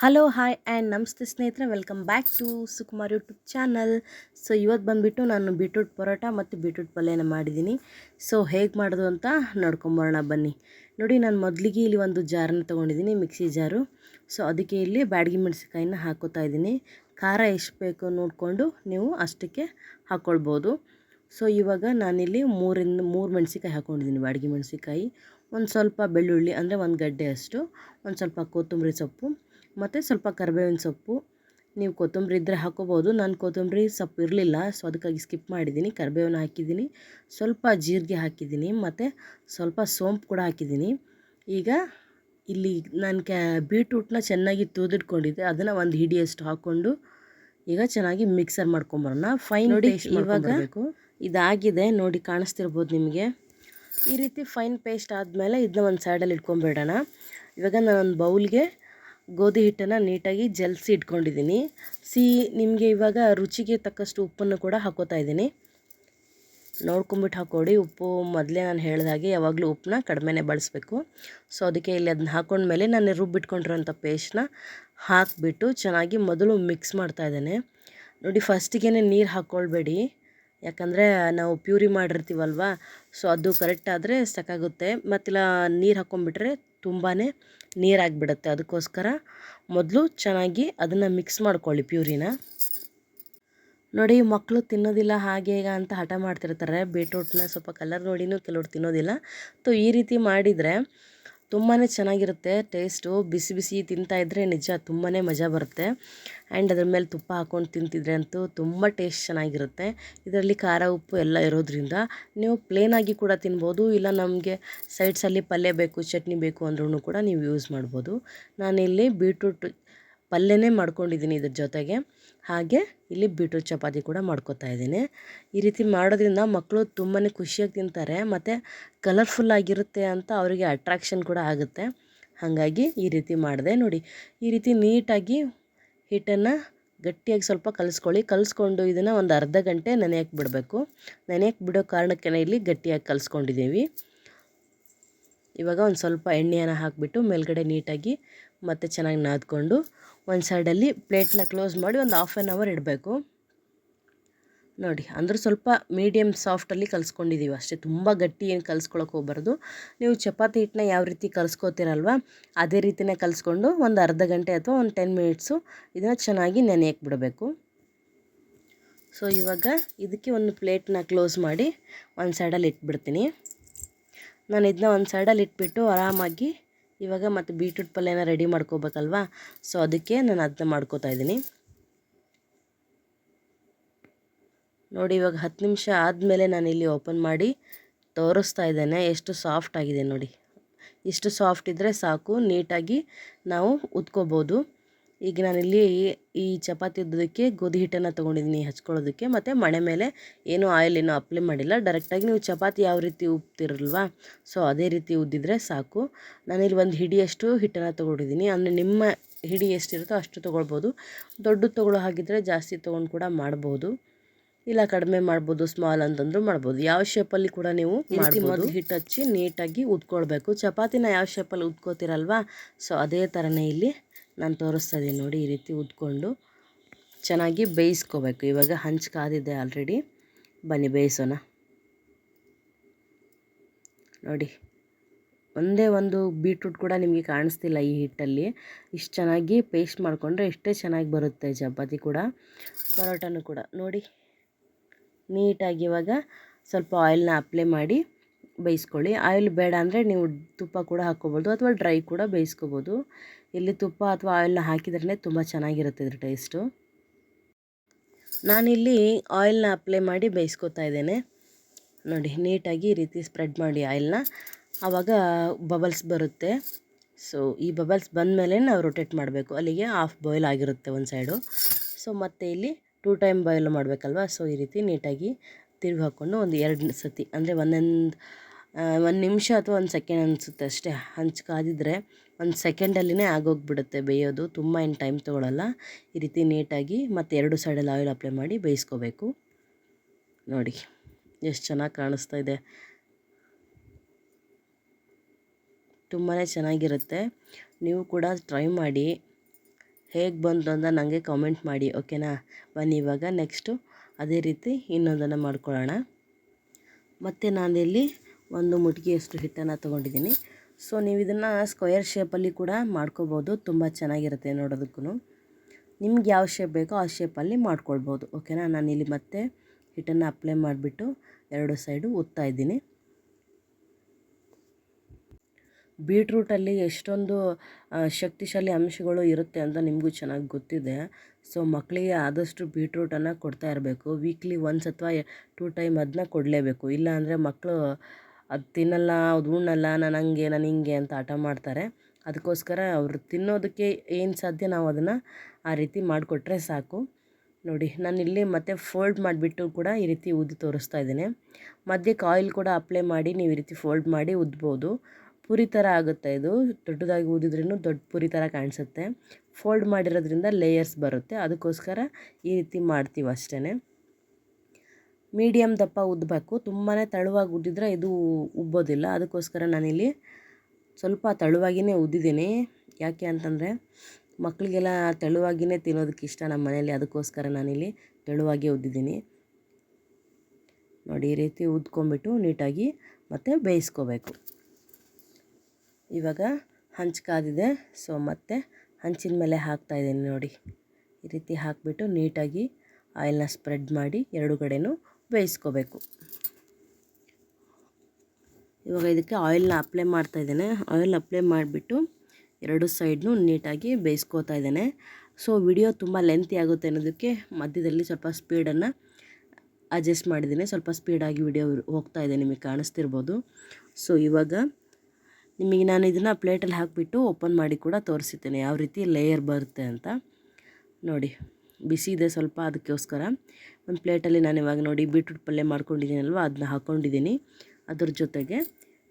Hello hi and ನಮಸ್ತೆ ಸ್ನೇಹಿತರೆ. Welcome back to Sukumar YouTube channel so ಇವತ್ತು ಬಂದುಬಿಟ್ಟು ನಾನು ಬೀಟ್ರೂಟ್ ಪರೋಟ ಮತ್ತು ಬೀಟ್ರೂಟ್ ಪಲ್ಯನ ಮಾಡಿದ್ದೀನಿ. ಸೊ ಹೇಗೆ ಮಾಡೋದು ಅಂತ ನೋಡ್ಕೊಂಬರೋಣ ಬನ್ನಿ. ನೋಡಿ, ನಾನು ಮೊದಲಿಗೆ ಇಲ್ಲಿ ಒಂದು ಜಾರನ್ನ ತೊಗೊಂಡಿದ್ದೀನಿ, ಮಿಕ್ಸಿ ಜಾರು. ಸೊ ಅದಕ್ಕೆ ಇಲ್ಲಿ ಬ್ಯಾಡಗಿ ಮೆಣಸಿನ್ಕಾಯಿನ ಹಾಕೋತಾ ಇದ್ದೀನಿ. ಖಾರ ಎಷ್ಟು ಬೇಕು ನೋಡಿಕೊಂಡು ನೀವು ಅಷ್ಟಕ್ಕೆ ಹಾಕ್ಕೊಳ್ಬೋದು ಸೊ ಇವಾಗ ನಾನಿಲ್ಲಿ ಮೂರಿಂದ ಮೂರು ಮೆಣಸಿಕಾಯಿ ಹಾಕ್ಕೊಂಡಿದ್ದೀನಿ ಬ್ಯಾಡಗಿ ಮೆಣಸಿಕಾಯಿ ಒಂದು ಸ್ವಲ್ಪ ಬೆಳ್ಳುಳ್ಳಿ, ಅಂದರೆ ಒಂದು ಗಡ್ಡೆ ಅಷ್ಟು. ಒಂದು ಸ್ವಲ್ಪ ಕೊತ್ತಂಬರಿ ಸೊಪ್ಪು. ಮತ್ತು ಸ್ವಲ್ಪ ಕರಿಬೇವಿನ ಸೊಪ್ಪು. ನೀವು ಕೊತ್ತಂಬರಿ ಇದ್ದರೆ ಹಾಕೋಬೋದು. ನಾನು ಕೊತ್ತಂಬರಿ ಸೊಪ್ಪು ಇರಲಿಲ್ಲ ಸೊ ಅದಕ್ಕಾಗಿ ಸ್ಕಿಪ್ ಮಾಡಿದ್ದೀನಿ. ಕರಿಬೇವನ್ನ ಹಾಕಿದ್ದೀನಿ. ಸ್ವಲ್ಪ ಜೀರಿಗೆ ಹಾಕಿದ್ದೀನಿ ಮತ್ತು ಸ್ವಲ್ಪ ಸೋಂಪು ಕೂಡ ಹಾಕಿದ್ದೀನಿ. ಈಗ ಇಲ್ಲಿ ನಾನು ಕ್ಯಾ ಬೀಟ್ರೂಟ್ನ ಚೆನ್ನಾಗಿ ತೂದಿಟ್ಕೊಂಡಿದ್ದೆ ಅದನ್ನು ಒಂದು ಹಿಡಿಯಷ್ಟು ಹಾಕ್ಕೊಂಡು ಈಗ ಚೆನ್ನಾಗಿ ಮಿಕ್ಸರ್ ಮಾಡ್ಕೊಂಬರೋಣ. ಫೈನ್ ನೋಡಿ ಇವಾಗ ಇದಾಗಿದೆ. ನೋಡಿ ಕಾಣಿಸ್ತಿರ್ಬೋದು ನಿಮಗೆ. ಈ ರೀತಿ ಫೈನ್ ಪೇಸ್ಟ್ ಆದಮೇಲೆ ಇದನ್ನ ಒಂದು ಸೈಡಲ್ಲಿ ಇಟ್ಕೊಂಬಿಡೋಣ ಇವಾಗ ನಾನು ಒಂದು ಬೌಲ್ಗೆ ಗೋಧಿ ಹಿಟ್ಟನ್ನು ನೀಟಾಗಿ ಜಲ್ಸಿ ಇಟ್ಕೊಂಡಿದ್ದೀನಿ. ಸಿ, ನಿಮಗೆ ಇವಾಗ ರುಚಿಗೆ ತಕ್ಕಷ್ಟು ಉಪ್ಪನ್ನು ಕೂಡ ಹಾಕೋತಾ ಇದ್ದೀನಿ. ನೋಡ್ಕೊಂಬಿಟ್ಟು ಹಾಕ್ಕೊಡಿ ಉಪ್ಪು ಮೊದಲೇ ನಾನು ಹೇಳಿದಾಗೆ ಯಾವಾಗಲೂ ಉಪ್ಪನ್ನ ಕಡಿಮೆನೇ ಬಳಸಬೇಕು. ಸೊ, ಅದಕ್ಕೆ ಇಲ್ಲಿ ಅದನ್ನ ಹಾಕೊಂಡ್ಮೇಲೆ ನಾನು ರುಬ್ಬಿಟ್ಕೊಂಡಿರೋಂಥ ಪೇಸ್ಟ್ನ ಹಾಕಿಬಿಟ್ಟು ಚೆನ್ನಾಗಿ ಮೊದಲು ಮಿಕ್ಸ್ ಮಾಡ್ತಾ ಇದ್ದೇನೆ. ನೋಡಿ ಫಸ್ಟಿಗೆ ನೀರು ಹಾಕ್ಕೊಳ್ಬೇಡಿ ಯಾಕಂದರೆ ನಾವು ಪ್ಯೂರಿ ಮಾಡಿರ್ತೀವಲ್ವ, ಸೊ ಅದು ಕರೆಕ್ಟ್ ಆದರೆ ಸಾಕಾಗುತ್ತೆ ಮತ್ತಿಲ್ಲ ನೀರು ಹಾಕ್ಕೊಂಬಿಟ್ರೆ ತುಂಬಾ ನೀರಾಗಿಬಿಡುತ್ತೆ ಅದಕ್ಕೋಸ್ಕರ ಮೊದಲು ಚೆನ್ನಾಗಿ ಅದನ್ನು ಮಿಕ್ಸ್ ಮಾಡ್ಕೊಳ್ಳಿ ಪ್ಯೂರಿನ. ನೋಡಿ ಮಕ್ಕಳು ತಿನ್ನೋದಿಲ್ಲ ಹಾಗೆ ಈಗ ಅಂತ ಹಠ ಮಾಡ್ತಿರ್ತಾರೆ. ಬೀಟ್ರೂಟ್ನ ಸ್ವಲ್ಪ ಕಲರ್ ನೋಡಿನೂ ಕೆಲವ್ರು ತಿನ್ನೋದಿಲ್ಲ. ಸೊ ಈ ರೀತಿ ಮಾಡಿದರೆ ತುಂಬಾ ಚೆನ್ನಾಗಿರುತ್ತೆ ಟೇಸ್ಟು. ಬಿಸಿ ಬಿಸಿ ತಿಂತಾಯಿದ್ರೆ ನಿಜ ತುಂಬಾ ಮಜಾ ಬರುತ್ತೆ. ಆ್ಯಂಡ್ ಅದ್ರ ಮೇಲೆ ತುಪ್ಪ ಹಾಕ್ಕೊಂಡು ತಿಂತಿದ್ರೆ ಅಂತೂ ತುಂಬ ಟೇಸ್ಟ್ ಚೆನ್ನಾಗಿರುತ್ತೆ. ಇದರಲ್ಲಿ ಖಾರ, ಉಪ್ಪು ಎಲ್ಲ ಇರೋದ್ರಿಂದ ನೀವು ಪ್ಲೇನಾಗಿ ಕೂಡ ತಿನ್ಬೋದು. ಇಲ್ಲ ನಮಗೆ ಸೈಡ್ಸಲ್ಲಿ ಪಲ್ಯ ಬೇಕು, ಚಟ್ನಿ ಬೇಕು ಅಂದ್ರೂ ಕೂಡ ನೀವು ಯೂಸ್ ಮಾಡ್ಬೋದು. ನಾನಿಲ್ಲಿ ಬೀಟ್ರೂಟ್ ಪಲ್ಯನೇ ಮಾಡ್ಕೊಂಡಿದ್ದೀನಿ ಇದ್ರ ಜೊತೆಗೆ. ಹಾಗೆ ಇಲ್ಲಿ ಬೀಟ್ರೂಟ್ ಚಪಾತಿ ಕೂಡ ಮಾಡ್ಕೊತಾ ಇದ್ದೀನಿ. ಈ ರೀತಿ ಮಾಡೋದ್ರಿಂದ ಮಕ್ಕಳು ತುಂಬಾ ಖುಷಿಯಾಗಿ ತಿಂತಾರೆ, ಮತ್ತು ಕಲರ್ಫುಲ್ಲಾಗಿರುತ್ತೆ ಅಂತ ಅವರಿಗೆ ಅಟ್ರಾಕ್ಷನ್ ಕೂಡ ಆಗುತ್ತೆ. ಹಾಗಾಗಿ ಈ ರೀತಿ ಮಾಡಿದೆ ನೋಡಿ. ಈ ರೀತಿ ನೀಟಾಗಿ ಹಿಟ್ಟನ್ನು ಗಟ್ಟಿಯಾಗಿ ಸ್ವಲ್ಪ ಕಲಿಸ್ಕೊಳ್ಳಿ. ಕಲಿಸ್ಕೊಂಡು ಇದನ್ನು ಒಂದು ಅರ್ಧ ಗಂಟೆ ನೆನೆಯಕ್ಕೆ ಬಿಡಬೇಕು. ನೆನೆಯಕ್ಕೆ ಬಿಡೋ ಕಾರಣಕ್ಕೆ ಇಲ್ಲಿ ಗಟ್ಟಿಯಾಗಿ ಕಲಿಸ್ಕೊಂಡಿದ್ದೀವಿ. ಇವಾಗ ಒಂದು ಸ್ವಲ್ಪ ಎಣ್ಣೆಯನ್ನು ಹಾಕಿಬಿಟ್ಟು ಮೇಲ್ಗಡೆ ನೀಟಾಗಿ ಮತ್ತು ಚೆನ್ನಾಗಿ ನಾದ್ಕೊಂಡು ಒಂದು ಸೈಡಲ್ಲಿ ಪ್ಲೇಟ್ನ ಕ್ಲೋಸ್ ಮಾಡಿ ಒಂದು ಹಾಫ್ ಆನ್ ಅವರ್ ಇಡಬೇಕು. ನೋಡಿ, ಅಂದ್ರೆ ಸ್ವಲ್ಪ ಮೀಡಿಯಮ್ ಸಾಫ್ಟಲ್ಲಿ ಕಲಿಸ್ಕೊಂಡಿದ್ದೀವಿ ಅಷ್ಟೇ. ತುಂಬ ಗಟ್ಟಿ ಏನು ಕಲಿಸ್ಕೊಳಕ್ಕೆ ಹೋಗ್ಬಾರ್ದು. ನೀವು ಚಪಾತಿ ಹಿಟ್ಟನ್ನ ಯಾವ ರೀತಿ ಕಲಿಸ್ಕೋತೀರಲ್ವ, ಅದೇ ರೀತಿನೇ ಕಲಿಸ್ಕೊಂಡು ಒಂದು ಅರ್ಧ ಗಂಟೆ ಅಥವಾ ಒಂದು ಟೆನ್ ಮಿನಿಟ್ಸು ಇದನ್ನು ಚೆನ್ನಾಗಿ ನೆನೆಯಕ್ಕೆ ಬಿಡಬೇಕು. ಸೊ ಇವಾಗ ಇದಕ್ಕೆ ಒಂದು ಪ್ಲೇಟ್ನ ಕ್ಲೋಸ್ ಮಾಡಿ ಒಂದು ಸೈಡಲ್ಲಿ ಇಟ್ಬಿಡ್ತೀನಿ. ನಾನು ಇದನ್ನ ಒಂದು ಸೈಡಲ್ಲಿ ಇಟ್ಬಿಟ್ಟು ಆರಾಮಾಗಿ ಇವಾಗ ಮತ್ತು ಬೀಟ್ರೂಟ್ ಪಲ್ಯನ ರೆಡಿ ಮಾಡ್ಕೋಬೇಕಲ್ವಾ? ಸೊ ಅದಕ್ಕೆ ನಾನು ಅದನ್ನ ಮಾಡ್ಕೋತಾ ಇದ್ದೀನಿ. ನೋಡಿ, ಇವಾಗ ಹತ್ತು ನಿಮಿಷ ಆದಮೇಲೆ ನಾನು ಇಲ್ಲಿ ಓಪನ್ ಮಾಡಿ ತೋರಿಸ್ತಾ ಇದ್ದೇನೆ. ಎಷ್ಟು ಸಾಫ್ಟ್ ಆಗಿದೆ ನೋಡಿ. ಇಷ್ಟು ಸಾಫ್ಟ್ ಇದ್ದರೆ ಸಾಕು. ನೀಟಾಗಿ ನಾವು ಉತ್ಕೋಬೋದು. ಈಗ ನಾನಿಲ್ಲಿ ಈ ಚಪಾತಿ ಉದ್ದೋದಕ್ಕೆ ಗೋಧಿ ಹಿಟ್ಟನ್ನು ತೊಗೊಂಡಿದ್ದೀನಿ ಹಚ್ಕೊಳ್ಳೋದಕ್ಕೆ. ಮತ್ತು ಮಣೆ ಮೇಲೆ ಏನೂ ಆಯಿಲ್ ಏನೂ ಅಪ್ಲೈ ಮಾಡಿಲ್ಲ. ಡೈರೆಕ್ಟಾಗಿ ನೀವು ಚಪಾತಿ ಯಾವ ರೀತಿ ಉಪ್ತಿರಲ್ವಾ ಸೊ ಅದೇ ರೀತಿ ಉದ್ದಿದ್ರೆ ಸಾಕು. ನಾನಿಲ್ಲಿ ಒಂದು ಹಿಡಿಯಷ್ಟು ಹಿಟ್ಟನ್ನು ತೊಗೊಂಡಿದ್ದೀನಿ. ಅಂದರೆ ನಿಮ್ಮ ಹಿಡಿ ಎಷ್ಟಿರುತ್ತೋ ಅಷ್ಟು ತೊಗೊಳ್ಬೋದು. ದೊಡ್ಡದು ತೊಗೊಳ್ಳೋ ಹಾಗಿದ್ರೆ ಜಾಸ್ತಿ ತೊಗೊಂಡು ಕೂಡ ಮಾಡ್ಬೋದು. ಇಲ್ಲ ಕಡಿಮೆ ಮಾಡ್ಬೋದು ಸ್ಮಾಲ್ ಅಂತಂದ್ರೂ ಮಾಡ್ಬೋದು. ಯಾವ ಶೇಪಲ್ಲಿ ಕೂಡ ನೀವು ಮೊದಲು ಹಿಟ್ಟು ಹಚ್ಚಿ ನೀಟಾಗಿ ಉದ್ಕೊಳ್ಬೇಕು. ಚಪಾತಿನ ಯಾವ ಶೇಪಲ್ಲಿ ಉದ್ಕೋತಿರಲ್ವಾ ಸೊ ಅದೇ ಥರನೇ ಇಲ್ಲಿ ನಾನು ತೋರಿಸ್ತಾ ಇದ್ದೀನಿ ನೋಡಿ ಈ ರೀತಿ ಉದ್ಕೊಂಡು ಚೆನ್ನಾಗಿ ಬೇಯಿಸ್ಕೋಬೇಕು. ಇವಾಗ ಹಂಚು ಕಾದಿದೆ ಆಲ್ರೆಡಿ ಬನ್ನಿ ಬೇಯಿಸೋಣ. ನೋಡಿ, ಒಂದೇ ಒಂದು ಬೀಟ್ರೂಟ್ ಕೂಡ ನಿಮಗೆ ಕಾಣಿಸ್ತಿಲ್ಲ ಈ ಹಿಟ್ಟಲ್ಲಿ. ಇಷ್ಟು ಚೆನ್ನಾಗಿ ಪೇಸ್ಟ್ ಮಾಡಿಕೊಂಡ್ರೆ ಎಷ್ಟೇ ಚೆನ್ನಾಗಿ ಬರುತ್ತೆ ಚಪಾತಿ ಕೂಡ, ಪರೋಟನೂ ಕೂಡ. ನೋಡಿ, ನೀಟಾಗಿ ಇವಾಗ ಸ್ವಲ್ಪ ಆಯಿಲ್ನ ಅಪ್ಲೈ ಮಾಡಿ ಬೇಯಿಸ್ಕೊಳ್ಳಿ. ಆಯಿಲ್ ಬೇಡ ಅಂದರೆ ನೀವು ತುಪ್ಪ ಕೂಡ ಹಾಕ್ಕೋಬೋದು ಅಥವಾ ಡ್ರೈ ಕೂಡ ಬೇಯಿಸ್ಕೋಬೋದು. ಇಲ್ಲಿ ತುಪ್ಪ ಅಥವಾ ಆಯಿಲ್ನ ಹಾಕಿದ್ರೇ ತುಂಬ ಚೆನ್ನಾಗಿರುತ್ತೆ ಇದ್ರ ಟೇಸ್ಟು. ನಾನಿಲ್ಲಿ ಆಯಿಲ್ನ ಅಪ್ಲೈ ಮಾಡಿ ಬೇಯಿಸ್ಕೊತಾ ಇದ್ದೇನೆ. ನೋಡಿ, ನೀಟಾಗಿ ಈ ರೀತಿ ಸ್ಪ್ರೆಡ್ ಮಾಡಿ ಆಯಿಲ್ನ. ಆವಾಗ ಬಬಲ್ಸ್ ಬರುತ್ತೆ. ಸೊ, ಈ ಬಬಲ್ಸ್ ಬಂದಮೇಲೆ ನಾವು ರೊಟೇಟ್ ಮಾಡಬೇಕು. ಅಲ್ಲಿಗೆ ಹಾಫ್ ಬಾಯ್ಲ್ ಆಗಿರುತ್ತೆ ಒಂದು ಸೈಡು. ಸೊ, ಮತ್ತು ಇಲ್ಲಿ ಟೂ ಟೈಮ್ ಬಾಯ್ಲ್ ಮಾಡಬೇಕಲ್ವ? ಸೊ, ಈ ರೀತಿ ನೀಟಾಗಿ ತಿರುಗಿ ಹಾಕ್ಕೊಂಡು ಒಂದು ಎರಡು ಸತಿ, ಅಂದರೆ ಒಂದೊಂದು ಒಂದು ನಿಮಿಷ ಅಥವಾ ಒಂದು ಸೆಕೆಂಡ್ ಅನಿಸುತ್ತೆ ಅಷ್ಟೇ. ಹಂಚು ಕಾದಿದ್ರೆ ಒಂದು ಸೆಕೆಂಡಲ್ಲಿನೇ ಆಗೋಗ್ಬಿಡುತ್ತೆ ಬೇಯೋದು. ತುಂಬ ಏನು ಟೈಮ್ ತೊಗೊಳಲ್ಲ. ಈ ರೀತಿ ನೀಟಾಗಿ ಮತ್ತು ಎರಡು ಸೈಡಲ್ಲಿ ಆಯಿಲ್ ಅಪ್ಲೈ ಮಾಡಿ ಬೇಯಿಸ್ಕೋಬೇಕು. ನೋಡಿ, ಎಷ್ಟು ಚೆನ್ನಾಗಿ ಕಾಣಿಸ್ತಾ ಇದೆ. ತುಂಬಾ ಚೆನ್ನಾಗಿರುತ್ತೆ. ನೀವು ಕೂಡ ಟ್ರೈ ಮಾಡಿ. ಹೇಗೆ ಬಂತು ಅಂತ ನನಗೆ ಕಾಮೆಂಟ್ ಮಾಡಿ ಓಕೆನಾ ಬನ್ನಿ, ಇವಾಗ ನೆಕ್ಸ್ಟು ಅದೇ ರೀತಿ ಇನ್ನೊಂದನ್ನು ಮಾಡ್ಕೊಳ್ಳೋಣ. ಮತ್ತು ನಾನಿಲ್ಲಿ ಒಂದು ಮುಟ್ಗಿಯಷ್ಟು ಹಿಟ್ಟನ್ನು ತೊಗೊಂಡಿದ್ದೀನಿ. ಸೊ, ನೀವು ಇದನ್ನು ಸ್ಕ್ವಯರ್ ಶೇಪಲ್ಲಿ ಕೂಡ ಮಾಡ್ಕೋಬೋದು. ತುಂಬ ಚೆನ್ನಾಗಿರುತ್ತೆ ನೋಡೋದಕ್ಕೂ ನಿಮ್ಗೆ ಯಾವ ಶೇಪ್ ಬೇಕೋ ಆ ಶೇಪಲ್ಲಿ ಮಾಡ್ಕೊಳ್ಬೋದು. ಓಕೆನಾ ನಾನು ಇಲ್ಲಿ ಮತ್ತೆ ಹಿಟ್ಟನ್ನು ಅಪ್ಲೈ ಮಾಡಿಬಿಟ್ಟು ಎರಡು ಸೈಡು ಉತ್ತಾ ಇದ್ದೀನಿ. ಬೀಟ್ರೂಟಲ್ಲಿ ಎಷ್ಟೊಂದು ಶಕ್ತಿಶಾಲಿ ಅಂಶಗಳು ಇರುತ್ತೆ ಅಂತ ನಿಮಗೂ ಚೆನ್ನಾಗಿ ಗೊತ್ತಿದೆ. ಸೊ ಮಕ್ಕಳಿಗೆ ಆದಷ್ಟು ಬೀಟ್ರೂಟನ್ನು ಕೊಡ್ತಾ ಇರಬೇಕು. ವೀಕ್ಲಿ ಒನ್ಸ್ ಅಥವಾ ಟೂ ಟೈಮ್ ಅದನ್ನ ಕೊಡಲೇಬೇಕು. ಇಲ್ಲ ಅಂದರೆ ಮಕ್ಕಳು ಅದು ತಿನ್ನಲ್ಲ ಅದು ಉಣ್ಣಲ್ಲ, ನಾನು ಹಂಗೆ, ನಾನು ಹಿಂಗೆ ಅಂತ ಹಠ ಮಾಡ್ತಾರೆ. ಅದಕ್ಕೋಸ್ಕರ ಅವರು ತಿನ್ನೋದಕ್ಕೆ ಏನು ಸಾಧ್ಯ ನಾವು ಅದನ್ನು ಆ ರೀತಿ ಮಾಡಿಕೊಟ್ರೆ ಸಾಕು. ನೋಡಿ, ನಾನು ಇಲ್ಲಿ ಮತ್ತೆ ಫೋಲ್ಡ್ ಮಾಡಿಬಿಟ್ಟು ಕೂಡ ಈ ರೀತಿ ಉದ್ದು ತೋರಿಸ್ತಾ ಇದ್ದೀನಿ. ಮಧ್ಯಕ್ಕೆ ಆಯಿಲ್ ಕೂಡ ಅಪ್ಲೈ ಮಾಡಿ ನೀವು ಈ ರೀತಿ ಫೋಲ್ಡ್ ಮಾಡಿ ಉದ್ಬೋದು. ಪುರಿ ಥರ ಆಗುತ್ತೆ ಇದು. ದೊಡ್ಡದಾಗಿ ಊದಿದ್ರೂ ದೊಡ್ಡ ಪುರಿ ಥರ ಕಾಣಿಸುತ್ತೆ. ಫೋಲ್ಡ್ ಮಾಡಿರೋದ್ರಿಂದ ಲೇಯರ್ಸ್ ಬರುತ್ತೆ. ಅದಕ್ಕೋಸ್ಕರ ಈ ರೀತಿ ಮಾಡ್ತೀವಿ ಅಷ್ಟೇ ಮೀಡಿಯಮ್ ದಪ್ಪ ಉದ್ದಬೇಕು ತುಂಬಾ ತೆಳುವಾಗಿ ಉದ್ದಿದ್ರೆ ಇದು ಉಬ್ಬೋದಿಲ್ಲ. ಅದಕ್ಕೋಸ್ಕರ ನಾನಿಲ್ಲಿ ಸ್ವಲ್ಪ ತೆಳುವಾಗಿಯೇ ಉದ್ದಿದ್ದೀನಿ. ಯಾಕೆ ಅಂತಂದರೆ ಮಕ್ಕಳಿಗೆಲ್ಲ ತೆಳುವಾಗಿಯೇ ತಿನ್ನೋದಕ್ಕೆ ಇಷ್ಟ ನಮ್ಮ ಮನೇಲಿ ಅದಕ್ಕೋಸ್ಕರ ನಾನಿಲ್ಲಿ ತೆಳುವಾಗಿ ಉದ್ದಿದ್ದೀನಿ. ನೋಡಿ, ಈ ರೀತಿ ಉದ್ಕೊಂಬಿಟ್ಟು ನೀಟಾಗಿ ಮತ್ತೆ ಬೇಯಿಸ್ಕೋಬೇಕು. ಇವಾಗ ಹಂಚ್ಕಾದಿದೆ ಸೊ, ಮತ್ತೆ ಹಂಚಿನ ಮೇಲೆ ಹಾಕ್ತಾಯಿದ್ದೀನಿ ನೋಡಿ. ಈ ರೀತಿ ಹಾಕಿಬಿಟ್ಟು ನೀಟಾಗಿ ಆಯಿಲ್ನ ಸ್ಪ್ರೆಡ್ ಮಾಡಿ ಎರಡು ಕಡೆನೂ ಬೇಯಿಸ್ಕೋಬೇಕು. ಇವಾಗ ಇದಕ್ಕೆ ಆಯಿಲ್ನ ಅಪ್ಲೈ ಮಾಡ್ತಾ ಇದ್ದೇನೆ. ಆಯಿಲ್ ಅಪ್ಲೈ ಮಾಡಿಬಿಟ್ಟು ಎರಡು ಸೈಡ್ನು ನೀಟಾಗಿ ಬೇಯಿಸ್ಕೋತಾ ಇದ್ದೇನೆ. ಸೊ ವಿಡಿಯೋ ತುಂಬ ಲೆಂತಿ ಆಗುತ್ತೆ ಅನ್ನೋದಕ್ಕೆ ಮಧ್ಯದಲ್ಲಿ ಸ್ವಲ್ಪ ಸ್ಪೀಡನ್ನು ಅಡ್ಜಸ್ಟ್ ಮಾಡಿದ್ದೀನಿ. ಸ್ವಲ್ಪ ಸ್ಪೀಡಾಗಿ ವಿಡಿಯೋ ಹೋಗ್ತಾ ಇದೆ, ನಿಮಗೆ ಕಾಣಿಸ್ತಿರ್ಬೋದು. ಸೊ ಇವಾಗ ನಿಮಗೆ ನಾನು ಇದನ್ನು ಪ್ಲೇಟಲ್ಲಿ ಹಾಕಿಬಿಟ್ಟು ಓಪನ್ ಮಾಡಿ ಕೂಡ ತೋರಿಸಿದ್ದೇನೆ. ಯಾವ ರೀತಿ ಲೇಯರ್ ಬರುತ್ತೆ ಅಂತ. ನೋಡಿ. ಬಿಸಿ ಇದೆ ಸ್ವಲ್ಪ ಅದಕ್ಕೋಸ್ಕರ ಒಂದು ಪ್ಲೇಟಲ್ಲಿ ನಾನು ಇವಾಗ ನೋಡಿ ಬೀಟ್ರೂಟ್ ಪಲ್ಯ ಮಾಡ್ಕೊಂಡಿದ್ದೀನಲ್ವ, ಅದನ್ನ ಹಾಕ್ಕೊಂಡಿದ್ದೀನಿ ಅದ್ರ ಜೊತೆಗೆ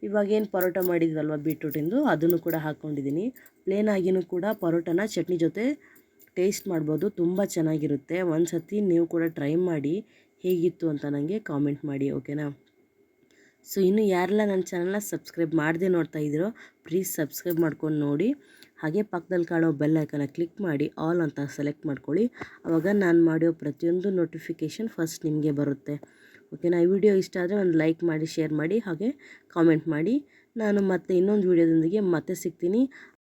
ಇವಾಗ ಏನು ಪರೋಟ ಮಾಡಿದ್ವಲ್ವ ಬೀಟ್ರೂಟಿಂದು, ಅದನ್ನು ಕೂಡ ಹಾಕ್ಕೊಂಡಿದ್ದೀನಿ ಪ್ಲೇನ್ ಆಗಿನೂ ಕೂಡ ಪರೋಟನ ಚಟ್ನಿ ಜೊತೆ ಟೇಸ್ಟ್ ಮಾಡ್ಬೋದು, ತುಂಬ ಚೆನ್ನಾಗಿರುತ್ತೆ. ಒಂದು ಸತಿ ನೀವು ಕೂಡ ಟ್ರೈ ಮಾಡಿ ಹೇಗಿತ್ತು ಅಂತ ನನಗೆ ಕಾಮೆಂಟ್ ಮಾಡಿ ಓಕೆನಾ ಸೊ ಇನ್ನು ಯಾರೆಲ್ಲ ನನ್ನ ಚಾನಲ್ನ ಸಬ್ಸ್ಕ್ರೈಬ್ ಮಾಡದೆ ನೋಡ್ತಾ ಇದ್ದೀರೋ ಪ್ಲೀಸ್ ಸಬ್ಸ್ಕ್ರೈಬ್ ಮಾಡ್ಕೊಂಡು ನೋಡಿ. ಹಾಗೆ ಪಕ್ಕದಲ್ಲಿ ಕಾಣೋ ಬೆಲ್ ಐಕನ್ನ ಕ್ಲಿಕ್ ಮಾಡಿ ಆಲ್ ಅಂತ ಸೆಲೆಕ್ಟ್ ಮಾಡ್ಕೊಳ್ಳಿ. ಆವಾಗ ನಾನು ಮಾಡೋ ಪ್ರತಿಯೊಂದು ನೋಟಿಫಿಕೇಷನ್ ಫಸ್ಟ್ ನಿಮಗೆ ಬರುತ್ತೆ. ಓಕೆನಾ ಈ ವಿಡಿಯೋ ಇಷ್ಟ ಆದರೆ ಒಂದು ಲೈಕ್ ಮಾಡಿ ಶೇರ್ ಮಾಡಿ, ಹಾಗೆ ಕಾಮೆಂಟ್ ಮಾಡಿ. ನಾನು ಮತ್ತೆ ಇನ್ನೊಂದು ವಿಡಿಯೋದೊಂದಿಗೆ ಮತ್ತೆ ಸಿಗ್ತೀನಿ.